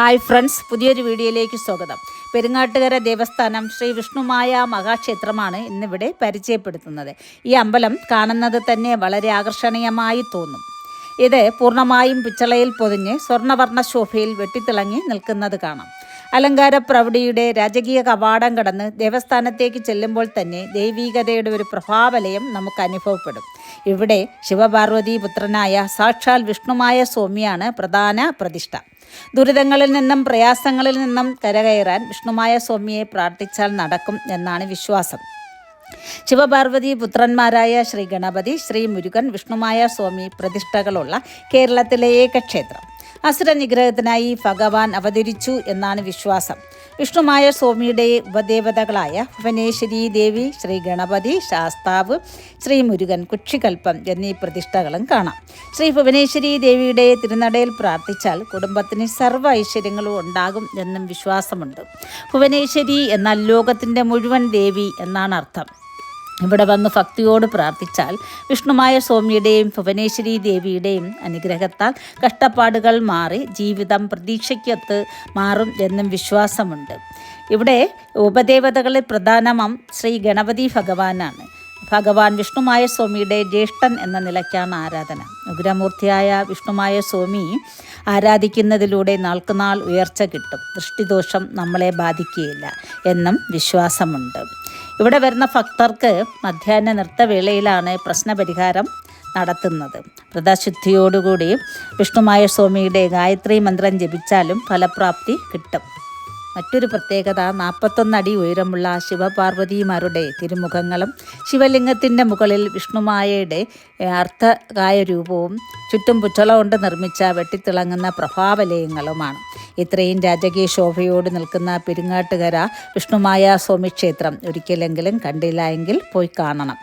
Hi friends പുതിയൊരു വീഡിയോയിലേക്ക് സ്വാഗതം. പെരുങ്ങാട്ടുകര ദേവസ്ഥാനം ശ്രീ വിഷ്ണുമായ മഹാക്ഷേത്രമാണ് ഇന്നിവിടെ പരിചയപ്പെടുത്തുന്നത്. ഈ അമ്പലം കാണുന്നത് തന്നെ വളരെ ആകർഷണീയമായി തോന്നും. ഇത് പൂർണമായും പിച്ചളയിൽ പൊതിഞ്ഞ് സ്വർണവർണ ശോഭയിൽ വെട്ടിത്തിളങ്ങി നിൽക്കുന്നത് കാണാം. അലങ്കാര പ്രൗഢിയുടെ രാജകീയ കവാടം കടന്ന് ദേവസ്ഥാനത്തേക്ക് ചെല്ലുമ്പോൾ തന്നെ ദൈവീകതയുടെ ഒരു പ്രഭാവലയം നമുക്ക് അനുഭവപ്പെടും. ഇവിടെ ശിവപാർവതി പുത്രനായ സാക്ഷാൽ വിഷ്ണുമായ സ്വാമിയാണ് പ്രധാന പ്രതിഷ്ഠ. ദുരിതങ്ങളിൽ നിന്നും പ്രയാസങ്ങളിൽ നിന്നും കരകയറാൻ വിഷ്ണുമായ സ്വാമിയെ പ്രാർത്ഥിച്ചാൽ നടക്കും എന്നാണ് വിശ്വാസം. ശിവപാർവതി പുത്രന്മാരായ ശ്രീ ഗണപതി ശ്രീ മുരുകൻ വിഷ്ണുമായ സ്വാമി പ്രതിഷ്ഠകളുള്ള കേരളത്തിലെ ഏക ക്ഷേത്രം അസുര നിഗ്രഹത്തിനായി ഭഗവാൻ അവതരിച്ചു എന്നാണ് വിശ്വാസം. വിഷ്ണുമായ സ്വാമിയുടെ ഉപദേവതകളായ ഭുവനേശ്വരി ദേവി ശ്രീ ഗണപതി ശാസ്താവ് ശ്രീ മുരുകൻ കുക്ഷികൽപ്പം എന്നീ പ്രതിഷ്ഠകളും കാണാം. ശ്രീ ഭുവനേശ്വരി ദേവിയുടെ തിരുനടയിൽ പ്രാർത്ഥിച്ചാൽ കുടുംബത്തിന് സർവ ഐശ്വര്യങ്ങളും ഉണ്ടാകും എന്നും വിശ്വാസമുണ്ട്. ഭുവനേശ്വരി എന്നാൽ ലോകത്തിന്റെ മുഴുവൻ ദേവി എന്നാണ് അർത്ഥം. ഇവിടെ വന്ന് ഭക്തിയോട് പ്രാർത്ഥിച്ചാൽ വിഷ്ണുമായ സ്വാമിയുടെയും ഭുവനേശ്വരി ദേവിയുടെയും അനുഗ്രഹത്താൽ കഷ്ടപ്പാടുകൾ മാറി ജീവിതം പ്രതീക്ഷയ്ക്കൊത്ത് മാറും എന്നും വിശ്വാസമുണ്ട്. ഇവിടെ ഉപദേവതകളിൽ പ്രധാനമം ശ്രീ ഗണപതി ഭഗവാനാണ്. ഭഗവാൻ വിഷ്ണുമായ സ്വാമിയുടെ ജ്യേഷ്ഠൻ എന്ന നിലയ്ക്കാണ് ആരാധന. ഉഗ്രമൂർത്തിയായ വിഷ്ണുമായ സ്വാമി ആരാധിക്കുന്നതിലൂടെ നാൾക്കുനാൾ ഉയർച്ച കിട്ടും. ദൃഷ്ടിദോഷം നമ്മളെ ബാധിക്കുകയില്ല എന്നും വിശ്വാസമുണ്ട്. ഇവിടെ വരുന്ന ഭക്തർക്ക് മധ്യാഹ്ന നൃത്തവേളയിലാണ് പ്രശ്നപരിഹാരം നടത്തുന്നത്. വ്രതശുദ്ധിയോടുകൂടി വിഷ്ണുമായ സ്വാമിയുടെ ഗായത്രി മന്ത്രം ജപിച്ചാലും ഫലപ്രാപ്തി കിട്ടും. മറ്റൊരു പ്രത്യേകത നാൽപ്പത്തൊന്നടി ഉയരമുള്ള ശിവപാർവതിമാരുടെ തിരുമുഖങ്ങളും ശിവലിംഗത്തിന്റെ മുകളിൽ വിഷ്ണുമായയുടെ അർത്ഥകായ രൂപവും ചുറ്റും പുച്ചള കൊണ്ട് നിർമ്മിച്ച വെട്ടിത്തിളങ്ങുന്ന പ്രഭാവലയങ്ങളുമാണ്. ഇത്രയും രാജകീയ ശോഭയോട് നിൽക്കുന്ന പെരുങ്ങാട്ടുകര വിഷ്ണുമായ സ്വാമി ക്ഷേത്രം ഒരിക്കലെങ്കിലും കണ്ടില്ല എങ്കിൽ പോയി കാണണം.